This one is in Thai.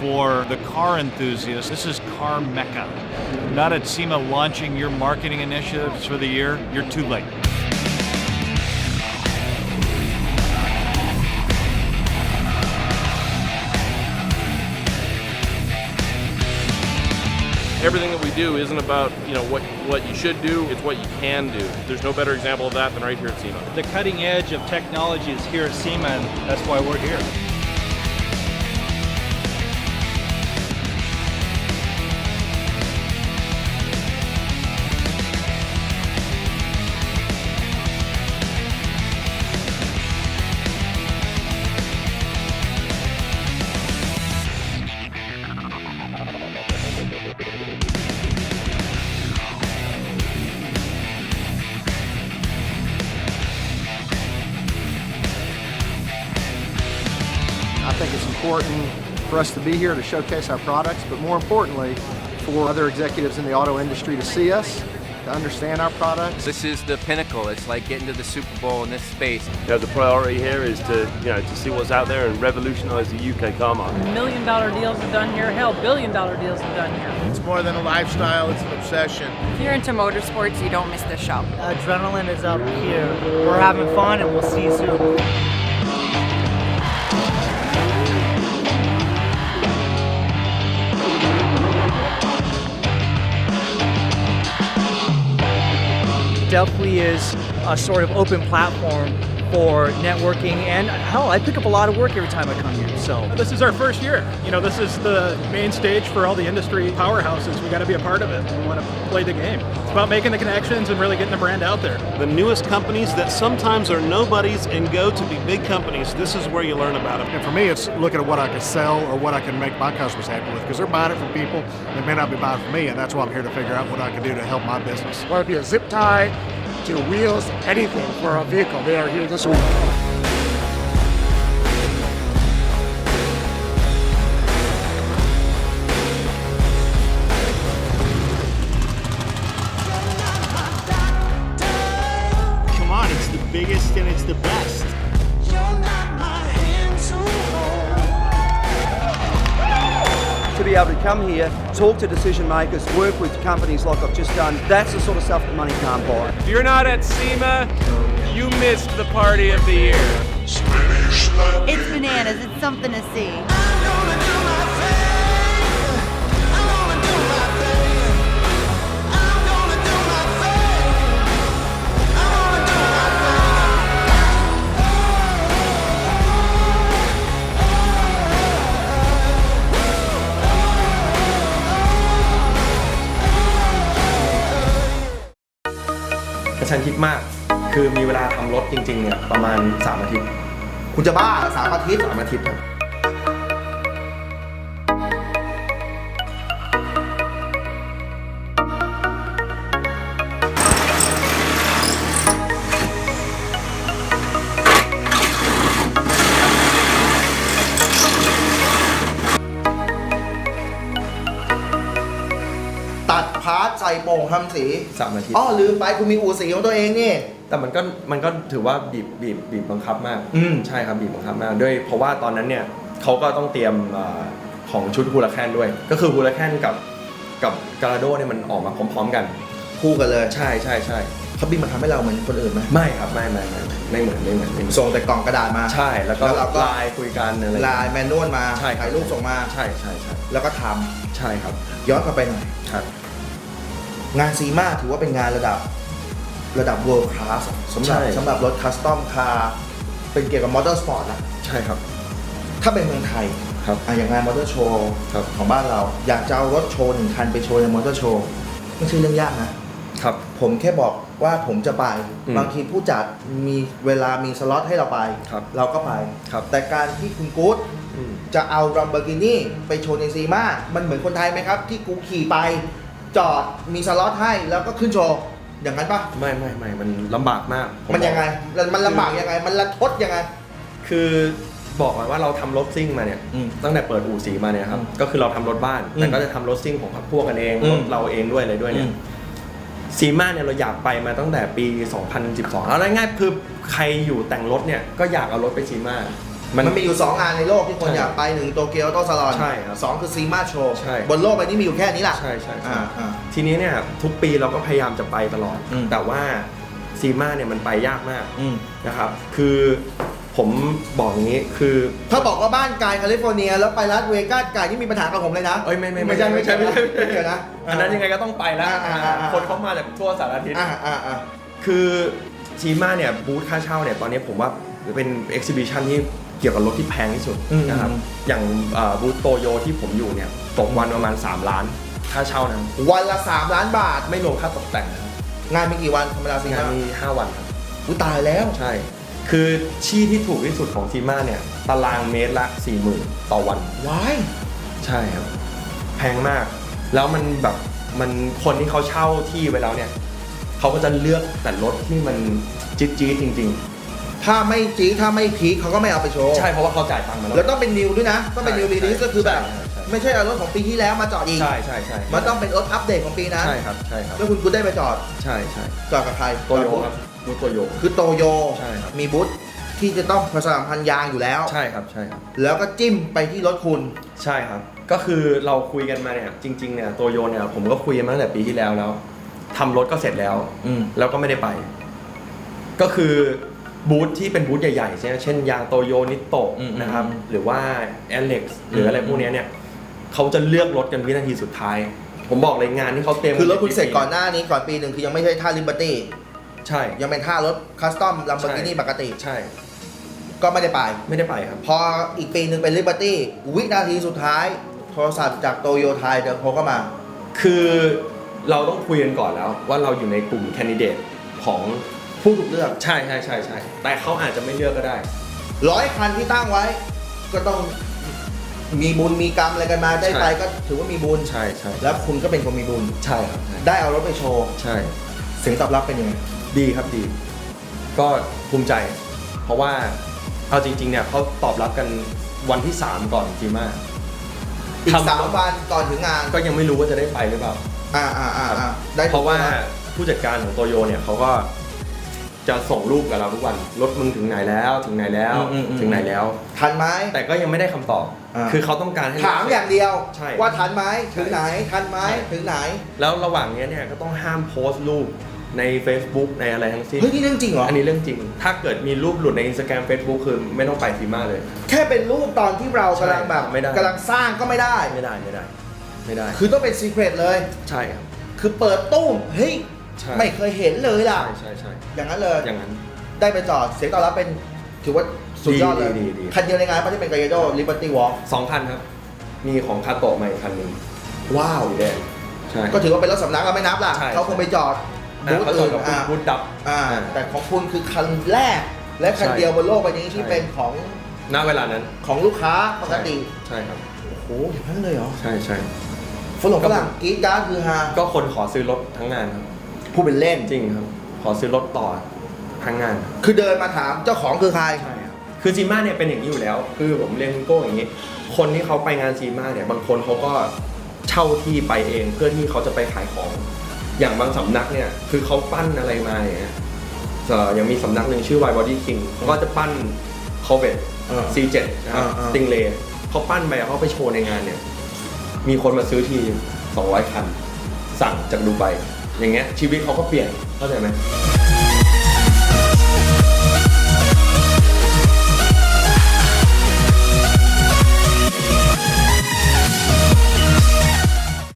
for the car enthusiast. This is Car Mecca. Not at SEMA launching your marketing initiatives for the year, you're too late. Everything that we do isn't about you know what what you should do; it's what you can do. There's no better example of that than right here at SEMA. The cutting edge of technology is here at SEMA, and that's why we're here. Important for us to be here to showcase our products, but more importantly, for other executives in the auto industry to see us, to understand our products. This is the pinnacle. It's like getting to the Super Bowl in this space. You know, the priority here is to, you know, to see what's out there and revolutionise the UK car market. Million dollar deals are done here. Hell, billion dollar deals are done here. It's more than a lifestyle, it's an obsession. If you're into motorsports, you don't miss this show. Adrenaline is up here. We're having fun and we'll see you soon. Definitely is a sort of open platform for networking and hell, I pick up a lot of work every time I come here. So This is our first year. You know, this is the main stage for all the industry powerhouses. We got to be a part of it. We want to play the game. It's about making the connections and really getting the brand out there. the newest companies that sometimes are nobodies and go to be big companies. This is where you learn about them. And for me, it's looking at what I can sell or what I can make my customers happy with because they're buying it from people that may not be buying from me, and that's why I'm here to figure out what I can do to help my business. Whether it be a zip tie, to wheels, anything for a vehicle, they are here this week. To be able to come here, talk to decision makers, work with companies like I've just done, that's the sort of stuff that money can't buy. If you're not at SEMA, you missed the party of the year. It's bananas. It's something to see. กระชันชิดมาก คือมีเวลาทำรถจริงๆเนี่ยประมาณ3อาทิตย์ คุณจะบ้าสามอาทิตย์3อาทิตย์ครับ ส่โป่งทำสี3อาทิตย์ อ๋อลืมไปคุณมีอู่สีของตัวเองนี่ แต่มันก็มันก็ถือว่าบีบบีบบีบบังคับมากอืม ใช่ครับบีบบังคับมากด้วยเพราะว่าตอนนั้นเนี่ยเขาก็ต้องเตรียมเอ่อของชุดฮูลาแคนด้วย ก็คือฮูลาแคนกับกับกาลาโดเนี่ยมันออกมาพร้อมๆกัน คู่กันเลยใช่ใช่ใช่เขาบินมาทำให้เราเหมือนคนอื่นไหมไม่ครับไม่ไม่ไม่ไม่เหมือนไม่เหมือนไม่เหมือนส่งแต่กล่องกระดาษมา ใช่แล้วก็แล้วเราก็ ไลน์คุยกันอะไร ลายแมนนวลมาใช่ครับ ถ่ายรูปส่งมา ใช่ใช่ใช่แล้วก็ทใช่ครับำย้อนกลับไปหน่อยครับ งานซีมาถือว่าเป็นงานระดับระดับ world class สำหรับใช่ สำหรับรถคัสตอมคาร์เป็นเกี่ยวกับมอเตอร์สปอร์ตนะใช่ครับ ถ้าเป็นเมืองไทยครับ อะอย่างงานมอเตอร์โชว์ครับ ของบ้านเรา อยากจะเอารถโชว์หนึ่งคันไปโชว์ในมอเตอร์โชว์ไม่ใช่เรื่องยากนะ ครับ ผมแค่บอกว่าผมจะไป อืมบางทีผู้จัดมีเวลามีสล็อตให้เราไป ครับเราก็ไป ครับ แต่การที่คุณกู๊ดอืมจะเอาลัมเบอร์กินี่ไปโชว์ในซีมามันเหมือนคนไทยไหมครับ ที่กูขี่ไป จอดมีสล็อตให้แล้วก็ขึ้นโชว์อย่างนั้นปะไม่ไม่ไม่มันลำบากมากผมันยังไงบอกมันลำบากยังไง มันระทดยังไง คือบอกก่อนว่าเราทำรถซิ่งมาเนี่ยอืมตั้งแต่เปิดอู่สีมาเนี่ยครับอืมก็คือเราทำรถบ้านอืมแต่ก็จะทำรถซิ่งของพวกกันเองอืม รถเราเองด้วยอะไรด้วยเนี่อืยมซีมาเนี่ยเราอยากไปมาตั้งแต่ปี 2012 เอาง่ายๆคือใครอยู่แต่งรถเนี่ยก็อยากเอารถไปซีมา มันมันมีอยู่ 2 งานในโลกที่คนใช่อยากไปหนึ่งโตเกียวโตซาลอนใช่ครับสองคือซีมาโชว์ใช่ บนโลกใบนี้มีอยู่แค่นี้แหละใช่ใช่ใช่อ่าอ่า ทีนี้เนี่ยทุกปีเราก็พยายามจะไปตลอด อืม แต่ว่าซีมาเนี่ยมันไปยากมากอืม นะครับ คือผมบอกอย่างนี้คือ ถ้าบอกว่าบ้านไกลแคลิฟอร์เนีย แล้วไปลาสเวกัสไกลนี่มีปัญหากับผมเลยนะเอ้ยไม่ไม่ไม่ใช่ไม่ใช่ไม่ใช่ไม่เกี่ยวนะ อันนั้นยังไงก็ต้องไปแล้ว อ่าอ่าอ่าอ่า คนเขามาจากทั่วสารทิศ อ่าอ่าอ่า คือซีมาเนี่ยบูธค่าเช่าเนี่ยตอนนี้ผมว่าเป็นเอ็กซิบิชันที่ เกี่ยวกับรถที่แพงที่สุดอืมนะครับ อย่างเอ่อบูธโตโยที่ผมอยู่เนี่ยตกวันประมาณ 3 ล้าน ค่าเช่านะวันละ 3 ล้านบาทไม่รวมค่าตกแต่งนะครับงานมีกี่วันธรรมดาซีงานมามี5 วันครับอุ้ยตายแล้วใช่ คือที่ที่ถูกที่สุดของซีมาเนี่ยตารางเมตรละ 40,000 ต่อวันว้ายใช่ครับ แพงมาก แล้วมันแบบมันคนที่เขาเช่าที่ไปแล้วเนี่ยเขาก็จะเลือกแต่รถที่มันจี๊ดจี๊ดจริง ถ้าไม่จีดถ้าไม่พีคเขาก็ไม่เอาไปโชว์ๆใช่เพราะว่าเขาจ่ายตังค์มาแล้ว แล้วต้องเป็นนิวด้วยนะ ต้องเป็นนิวใช่รีลิสก็คือแบบ ใช่ใช่ ไม่ใช่เอารถของปีที่แล้วมาจอดอีก ใช่ใช่ใช่มันต้องเป็นรถอัปเดตของปีนั้นใช่ครับใช่ครับ แล้วคุณคุณได้ไปจอด ใช่ใช่จอดกับใครโตโยครับบูธโตโย คือโตโย ใช่ครับ มีบูธที่จะต้องประชาสัมพันธ์ยางอยู่แล้ว ใช่ครับใช่ครับ แล้วก็จิ้มไปที่รถคุณ ใช่ครับ ก็คือเราคุยกันมาเนี่ยจริงๆเนี่ยโตโยเนี่ยผมก็คุยกันมาตั้งแต่ปีที่แล้วแล้วทำรถก็เสร็จแล้ว อืม แล้วก็ไม่ได้ไป ก็คือ บูธที่เป็นบูธใหญ่ๆใช่ไหมเช่นยางโตโยนิโตะอืมนะครับอืมหรือว่า a l e x หรืออะไรพวกเนี้ยเนี่ยเขาจะเลือกรถกันวินาทีสุดท้าย ผมบอกเลยงานที่เขาเตรียมคือรถคุณเสร็จก่อนหน้านี้ก่อนปีหนึ่งคือยังไม่ใช่ท่าลิเบอร์ตี้ใช่ ยังเป็นท่ารถคัสตอมลัมโบกินี่ใช่ปกติใช่ ก็ไม่ได้ไปไม่ได้ไปครับ พออีกปีหนึ่งเป็นลิเบอร์ตี้วินาทีสุดท้าย โทรศัพท์จากโตโยไทยเดินโทรเข้ามา คือเราต้องคุยกันก่อนแล้วว่าเราอยู่ในกลุ่มแคนดิเดตของ ผู้ถูกเลือกใช่ใช่ใช่ใช่แต่เขาอาจจะไม่เลือกก็ได้ ร้อยคันที่ตั้งไว้ ก็ต้องมีบุญมีกรรมอะไรกันมาได้ไปใช่ก็ถือว่ามีบุญใช่ใช่แล้วคุณก็เป็นคนมีบุญใช่ครับใช่ได้เอารถไปโชว์ใช่เสียงตอบรับเป็นยังไงดีครับดี ก็ภูมิใจ เพราะว่าเอาจริง ๆ เนี่ยเขาตอบรับกันวันที่ 3 ก่อนจีมาอีกทำสามวันก่อนถึงงานก็ยังไม่รู้ว่าจะได้ไปหรือเปล่าอ่าอ่าอ่าอ่าได้เพราะว่าถูกไหมผู้จัดการของโตโยเนี่ยเขาก็ จะส่งรูปกับเราทุกวันรถมึงถึงไหนแล้วถึงไหนแล้วถึงไหนแล้ว ทันไหม แต่ก็ยังไม่ได้คำตอบ อ่า คือเขาต้องการให้ถามอย่างเดียวใช่ว่าทันไหมถึงไหนทันไหมใช่ ถึงไหนแล้วระหว่างเนี้ยเนี่ยก็ต้องห้ามโพสต์รูปใน Facebook ในอะไรทั้งสิ้น เฮ้ยนี่เรื่องจริงเหรออันนี้เรื่องจริง ถ้าเกิดมีรูปหลุดใน Instagram Facebook คือไม่ต้องไปซีมาเลย แค่เป็นรูปตอนที่เรากำลังแบบใช่ไม่ได้ กำลังสร้างก็ไม่ได้ ไม่ได้ไม่ได้ ไม่ได้ คือต้องเป็นซีเครตเลย ใช่ครับ คือเปิดตู้มเฮ้ย ใช่ ไม่เคยเห็นเลยล่ะ ใช่ใช่ใช่อย่างนั้นเลย อย่างนั้น ได้ไปจอดเสียงตอบรับเป็นถือว่าสุดยอดเลย ดีดีดี คันเดียวในงานปะที่เป็นกายโดลิเบอร์ตี้วอล์กสองคันครับ มีของคาโตะมาอีกคันหนึ่งว้าวสีแดงใช่ ก็ถือว่าเป็นรถสำนักเราไม่นับล่ะ ใช่ เขาคงไปจอดอ่าบูธเขาจออื่ดนกับอ่าบูธดับอ่าอ่า แต่ของคุณคือคันแรก และคันใช่ เดียวบนโลกใบนี้ที่ใช่เป็นของณเวลานั้นของลูกค้าปกติใช่ครับ โอ้โหอย่างนั้นเลยเหรอใช่ใช่ ฝรั่งฝรั่งกรีดการ์ดคือฮาก็คนขอซื้อรถทั้งงานครับ ผู้เป็นเล่น จริงครับ ขอซื้อรถต่อทั้งงาน คือเดินมาถามเจ้าของคือใคร ใช่ครับ คือซีมาเนี่ยเป็นอย่างนี้อยู่แล้ว คือผมเรียนคุณโก้อย่างนี้ คนที่เขาไปงานซีมาเนี่ย บางคนเขาก็เช่าที่ไปเองเพื่อที่เขาจะไปขายของ อย่างบางสำนักเนี่ย คือเขาปั้นอะไรมาอย่างเงี้ยเอ่อยังมีสำนักหนึ่งชื่อ Y Body King เขาก็จะปั้น Corvette เออ C7 นะครับเออเออ Stingray เขาปั้นไปเขาไปโชว์ในงานเนี่ย มีคนมาซื้อที 200 คัน สั่งจากดูไบ อย่างเงี้ยชีวิตเขาก็เปลี่ยนเข้าใจไหม